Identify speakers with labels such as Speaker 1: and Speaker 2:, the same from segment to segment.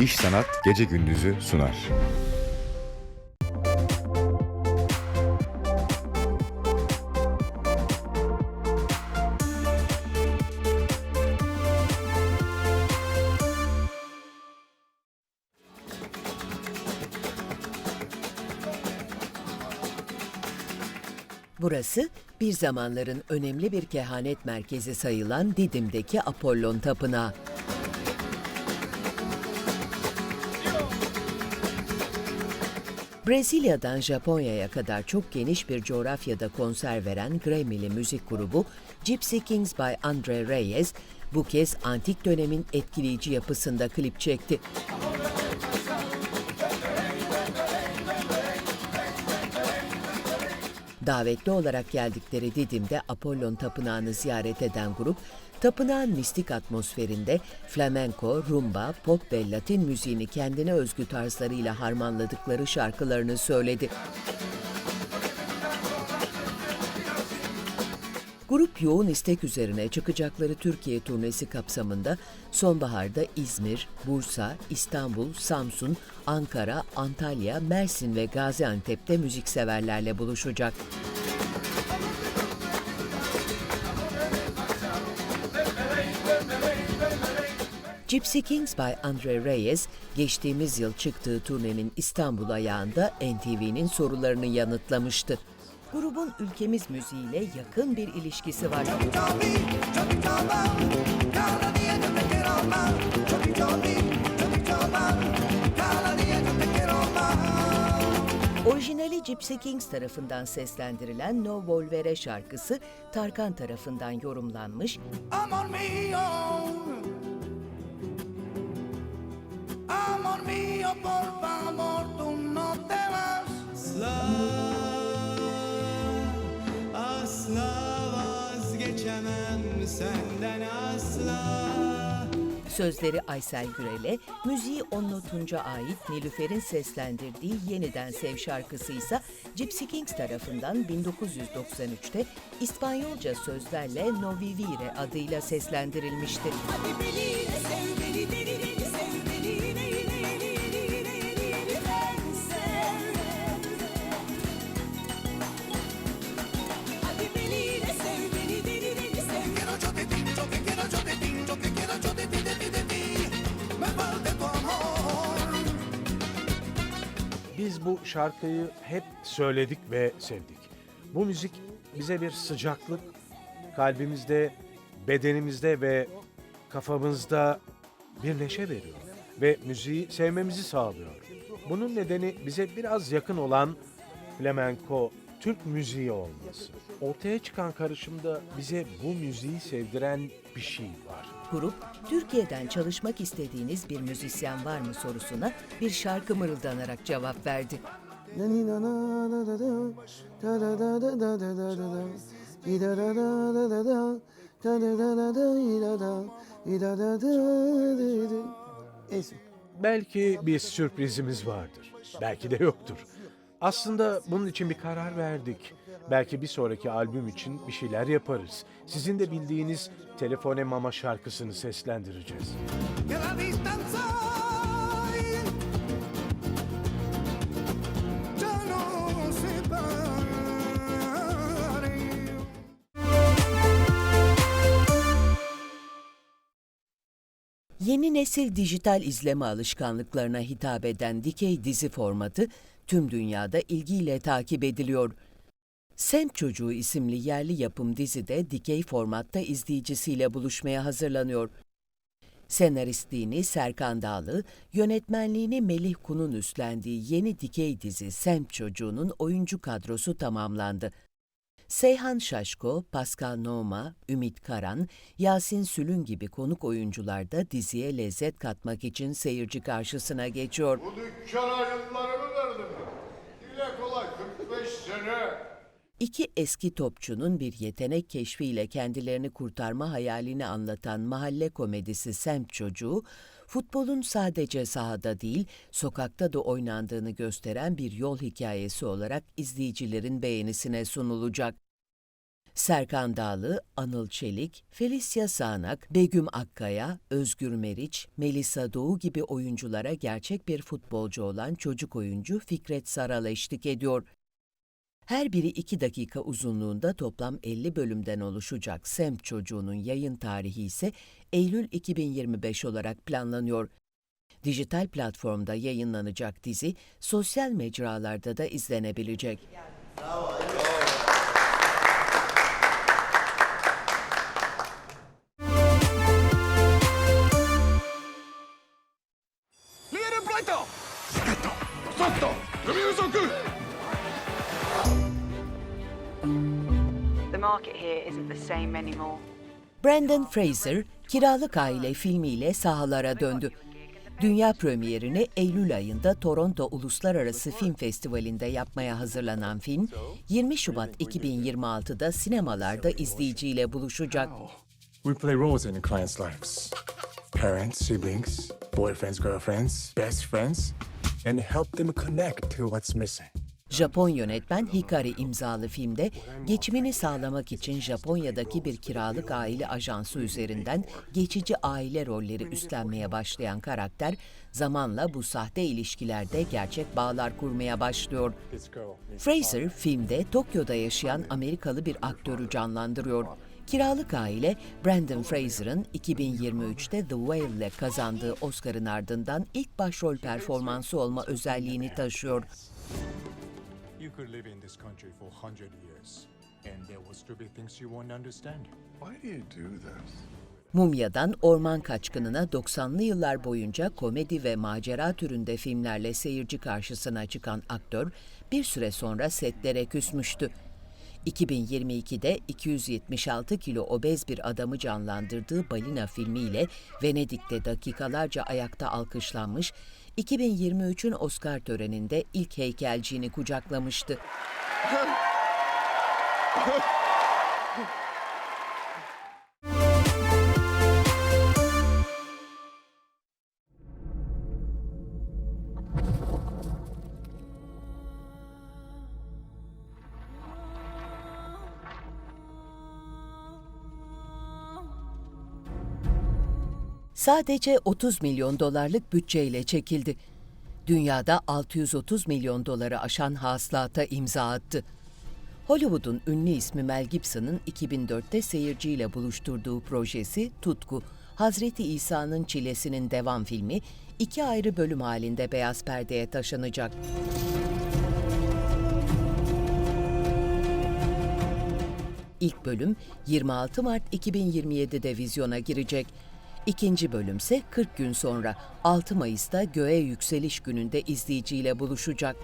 Speaker 1: İş Sanat Gece Gündüz'ü sunar.
Speaker 2: Burası bir zamanların önemli bir kehanet merkezi sayılan Didim'deki Apollon Tapınağı. Brezilya'dan Japonya'ya kadar çok geniş bir coğrafyada konser veren Grammy'li müzik grubu Gypsy Kings by Andre Reyes bu kez antik dönemin etkileyici yapısında klip çekti. Davetli olarak geldikleri Didim'de Apollon Tapınağı'nı ziyaret eden grup, tapınağın mistik atmosferinde flamenco, rumba, pop ve latin müziğini kendine özgü tarzlarıyla harmanladıkları şarkılarını söyledi. Grup yoğun istek üzerine çıkacakları Türkiye turnesi kapsamında sonbaharda İzmir, Bursa, İstanbul, Samsun, Ankara, Antalya, Mersin ve Gaziantep'te müzikseverlerle buluşacak. Gypsy Kings by Andre Reyes, geçtiğimiz yıl çıktığı turnenin İstanbul ayağında NTV'nin sorularını yanıtlamıştı. Grubun ülkemiz müziğiyle yakın bir ilişkisi var. Orijinali Gypsy Kings tarafından seslendirilen No Volvere şarkısı Tarkan tarafından yorumlanmış,
Speaker 3: Amor mío, amor
Speaker 2: Sözleri Aysel Gürel'e, müziği Onno Tunç'a ait Nilüfer'in seslendirdiği Yeniden Sev şarkısı ise Gypsy Kings tarafından 1993'te İspanyolca sözlerle No Vivire adıyla seslendirilmiştir.
Speaker 3: Quiero
Speaker 4: bu şarkıyı hep söyledik ve sevdik. Bu müzik bize bir sıcaklık, kalbimizde, bedenimizde ve kafamızda bir neşe veriyor ve müziği sevmemizi sağlıyor. Bunun nedeni bize biraz yakın olan flamenco, Türk müziği olması. Ortaya çıkan karışımda bize bu müziği sevdiren bir şey var.
Speaker 2: Grup, Türkiye'den çalışmak istediğiniz bir müzisyen var mı sorusuna bir şarkı mırıldanarak cevap verdi.
Speaker 4: Belki bir sürprizimiz vardır. Belki de yoktur. Aslında bunun için bir karar verdik. Belki bir sonraki albüm için bir şeyler yaparız. Sizin de bildiğiniz Telefone Mama şarkısını seslendireceğiz.
Speaker 2: Yeni nesil dijital izleme alışkanlıklarına hitap eden dikey dizi formatı tüm dünyada ilgiyle takip ediliyor. Semt Çocuğu isimli yerli yapım dizide dikey formatta izleyicisiyle buluşmaya hazırlanıyor. Senaristliğini Serkan Dağlı, yönetmenliğini Melih Kun'un üstlendiği yeni dikey dizi Semt Çocuğu'nun oyuncu kadrosu tamamlandı. Seyhan Şaşko, Pascal Noma, Ümit Karan, Yasin Sülün gibi konuk oyuncular da diziye lezzet katmak için seyirci karşısına geçiyor.
Speaker 5: Bu yıllarımı
Speaker 2: İki eski topçunun bir yetenek keşfiyle kendilerini kurtarma hayalini anlatan mahalle komedisi Semt Çocuğu, futbolun sadece sahada değil, sokakta da oynandığını gösteren bir yol hikayesi olarak izleyicilerin beğenisine sunulacak. Serkan Dağlı, Anıl Çelik, Felicia Sağnak, Begüm Akkaya, Özgür Meriç, Melisa Doğu gibi oyunculara gerçek bir futbolcu olan çocuk oyuncu Fikret Saral eşlik ediyor. Her biri 2 dakika uzunluğunda toplam 50 bölümden oluşacak Semt Çocuğu'nun yayın tarihi ise Eylül 2025 olarak planlanıyor. Dijital platformda yayınlanacak dizi sosyal mecralarda da izlenebilecek.
Speaker 3: Líder
Speaker 2: Brandon Fraser, Kiralık Aile filmiyle sahalara döndü. Dünya premierini Eylül ayında Toronto Uluslararası Film Festivali'nde yapmaya hazırlanan film, 20 Şubat 2026'da sinemalarda izleyiciyle buluşacak.
Speaker 6: We play roles in clients' lives parents, siblings, boyfriends, girlfriends, best friends, and help them connect to what's missing.
Speaker 2: Japon yönetmen Hikari imzalı filmde geçimini sağlamak için Japonya'daki bir kiralık aile ajansı üzerinden geçici aile rolleri üstlenmeye başlayan karakter zamanla bu sahte ilişkilerde gerçek bağlar kurmaya başlıyor. Fraser filmde Tokyo'da yaşayan Amerikalı bir aktörü canlandırıyor. Kiralık aile Brandon Fraser'ın 2023'te The Whale ile kazandığı Oscar'ın ardından ilk başrol performansı olma özelliğini taşıyor.
Speaker 6: You could live in this country for 100 years, and there will still be things you won't understand.
Speaker 5: Why do you do this?
Speaker 2: Mumya'dan Orman Kaçkını'na 90'lı yıllar boyunca komedi ve macera türünde filmlerle seyirci karşısına çıkan aktör bir süre sonra setlere küsmüştü. 2022'de 276 kilo obez bir adamı canlandırdığı Balina filmiyle Venedik'te dakikalarca ayakta alkışlanmış, 2023'ün Oscar töreninde ilk heykelciğini kucaklamıştı. Sadece 30 milyon dolarlık bütçeyle çekildi. Dünyada 630 milyon doları aşan hasılata imza attı. Hollywood'un ünlü ismi Mel Gibson'ın 2004'te seyirciyle buluşturduğu projesi Tutku, Hazreti İsa'nın Çilesi'nin devam filmi iki ayrı bölüm halinde beyaz perdeye taşınacak. İlk bölüm 26 Mart 2027'de vizyona girecek. İkinci bölümse 40 gün sonra 6 Mayıs'ta Göğe Yükseliş Günü'nde izleyiciyle buluşacak.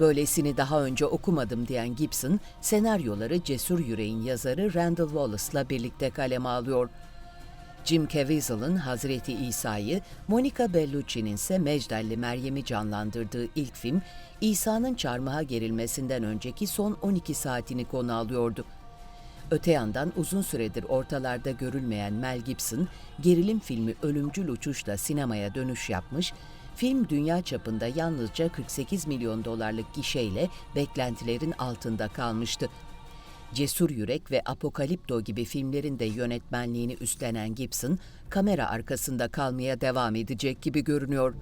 Speaker 2: Böylesini daha önce okumadım diyen Gibson, senaryoları Cesur Yüreğin yazarı Randall Wallace'la birlikte kaleme alıyor. Jim Caviezel'ın Hazreti İsa'yı, Monica Bellucci'nin ise Mecdelli Meryem'i canlandırdığı ilk film, İsa'nın çarmıha gerilmesinden önceki son 12 saatini konu alıyordu. Öte yandan uzun süredir ortalarda görülmeyen Mel Gibson, gerilim filmi Ölümcül Uçuş'la sinemaya dönüş yapmış, film dünya çapında yalnızca 48 milyon dolarlık gişeyle beklentilerin altında kalmıştı. Cesur Yürek ve Apokalipto gibi filmlerin de yönetmenliğini üstlenen Gibson, kamera arkasında kalmaya devam edecek gibi görünüyor.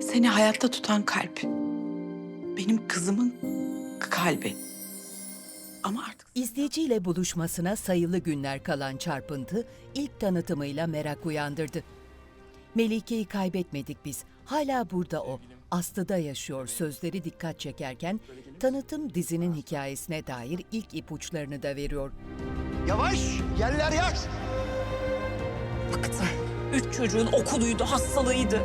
Speaker 7: Seni hayatta tutan kalp. Benim kızımın kalbi. Ama artık
Speaker 2: İzleyiciyle buluşmasına sayılı günler kalan çarpıntı ilk tanıtımıyla merak uyandırdı. Melike'yi kaybetmedik biz. Hala burada o. Aslı'da yaşıyor sözleri dikkat çekerken tanıtım dizinin hikayesine dair ilk ipuçlarını da veriyor.
Speaker 3: Yavaş. Yerler yaş.
Speaker 7: bıktım. Üç çocuğun okuluydu, hastalığıydı.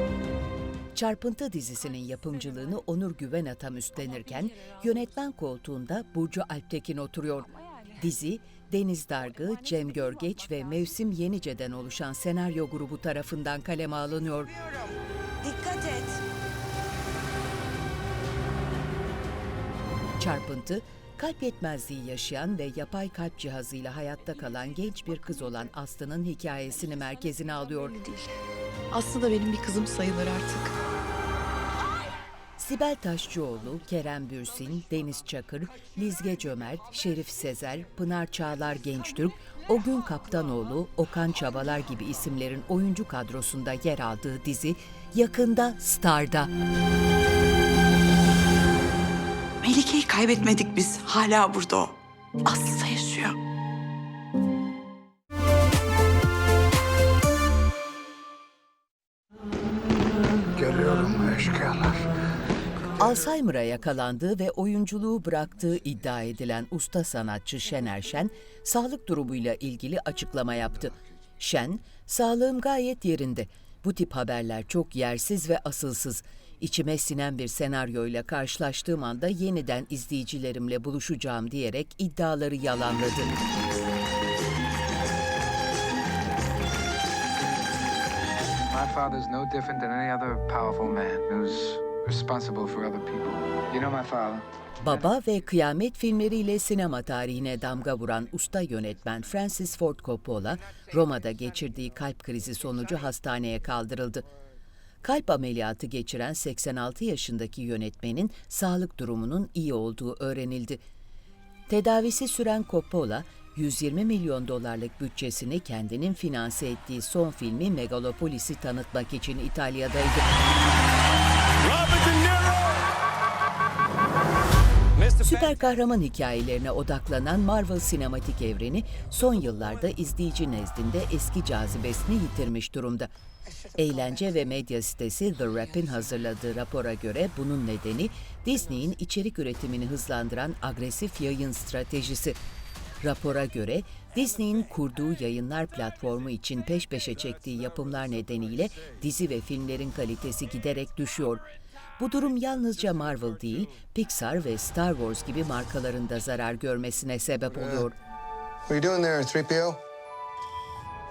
Speaker 2: Çarpıntı dizisinin yapımcılığını Onur Güvenatam üstlenirken yönetmen koltuğunda Burcu Alptekin oturuyor. Dizi Deniz Dargı, Cem Görgeç ve Mevsim Yenice'den oluşan senaryo grubu tarafından kaleme alınıyor.
Speaker 8: Dikkat et.
Speaker 2: Çarpıntı, kalp yetmezliği yaşayan ve yapay kalp cihazıyla hayatta kalan genç bir kız olan Aslı'nın hikayesini merkezine alıyor.
Speaker 7: Aslı da benim bir kızım sayılır artık.
Speaker 2: Sibel Taşçıoğlu, Kerem Bürsin, Deniz Çakır, Lizge Cömert, Şerif Sezer, Pınar Çağlar Gençtürk, Ogün Kaptanoğlu, Okan Çabalar gibi isimlerin oyuncu kadrosunda yer aldığı dizi yakında Star'da.
Speaker 7: Melike'yi kaybetmedik biz. Hala burada o. Aslı
Speaker 3: eşkıyalar.
Speaker 2: Alzheimer'a yakalandığı ve oyunculuğu bıraktığı iddia edilen usta sanatçı Şener Şen, sağlık durumuyla ilgili açıklama yaptı. Şen, sağlığım gayet yerinde. Bu tip haberler çok yersiz ve asılsız. İçime sinen bir senaryoyla karşılaştığım anda yeniden izleyicilerimle buluşacağım diyerek iddiaları yalanladı.
Speaker 9: My father's no different than any other powerful man who's responsible for other people. You know my father?
Speaker 2: Baba ve Kıyamet filmleriyle sinema tarihine damga vuran usta yönetmen Francis Ford Coppola, Roma'da geçirdiği kalp krizi sonucu hastaneye kaldırıldı. Kalp ameliyatı geçiren 86 yaşındaki yönetmenin sağlık durumunun iyi olduğu öğrenildi. Tedavisi süren Coppola, 120 milyon dolarlık bütçesini kendinin finanse ettiği son filmi Megalopolis'i tanıtmak için İtalya'daydı. Süper kahraman hikayelerine odaklanan Marvel sinematik evreni son yıllarda izleyici nezdinde eski cazibesini yitirmiş durumda. Eğlence ve medya sitesi The Rap'in hazırladığı rapora göre bunun nedeni Disney'in içerik üretimini hızlandıran agresif yayın stratejisi. Rapora göre Disney'in kurduğu yayınlar platformu için peş peşe çektiği yapımlar nedeniyle dizi ve filmlerin kalitesi giderek düşüyor. Bu durum yalnızca Marvel değil, Pixar ve Star Wars gibi markaların da zarar görmesine sebep oluyor.
Speaker 3: What are you doing there, 3PO?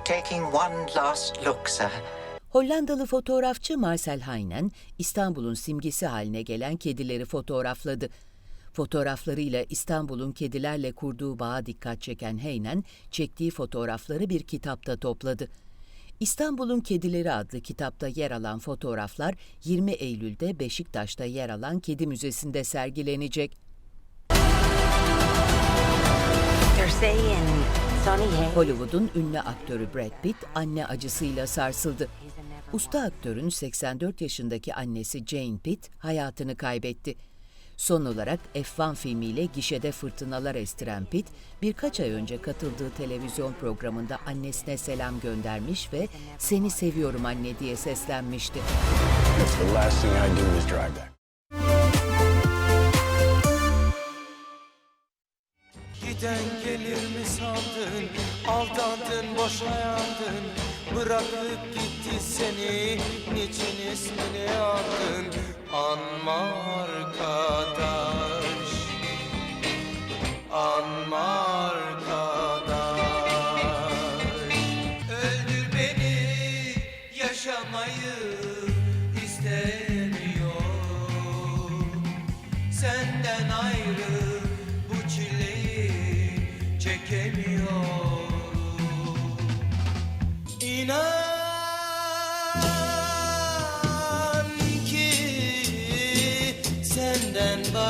Speaker 8: Taking one last look, sir.
Speaker 2: Hollandalı fotoğrafçı Marcel Heinen, İstanbul'un simgesi haline gelen kedileri fotoğrafladı. Fotoğraflarıyla İstanbul'un kedilerle kurduğu bağa dikkat çeken Heinen, çektiği fotoğrafları bir kitapta topladı. İstanbul'un Kedileri adlı kitapta yer alan fotoğraflar 20 Eylül'de Beşiktaş'ta yer alan Kedi Müzesi'nde sergilenecek. Hollywood'un ünlü aktörü Brad Pitt anne acısıyla sarsıldı. Usta aktörün 84 yaşındaki annesi Jane Pitt hayatını kaybetti. Son olarak F1 filmiyle gişede fırtınalar estiren Pitt, birkaç ay önce katıldığı televizyon programında annesine selam göndermiş ve "Seni seviyorum anne" diye seslenmişti.
Speaker 10: Giden gelir mi sandın? Aldandın boşayandın. Bırakıp gitti seni. Niçin ismini aldın Anma arkadaş Anma arkadaş Öldür beni Yaşamayı istemiyorum. Senden ayrı bu çileyi çekemiyorum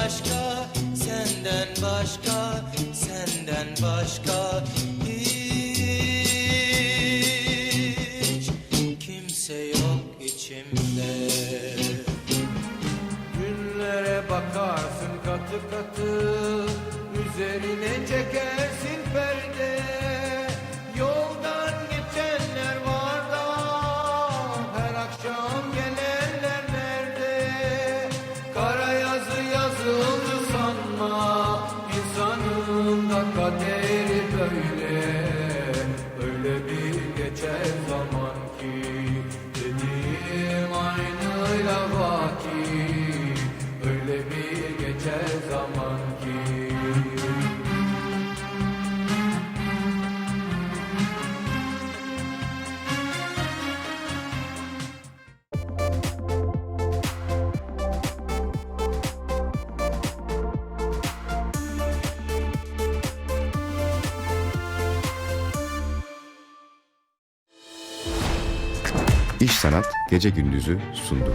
Speaker 10: başka, senden başka, senden başka hiç kimse yok içimde. Günlere bakarsın katı katı Üzerine çekersin perde bir geçer zaman ki
Speaker 1: İş Sanat Gece Gündüzü sundu.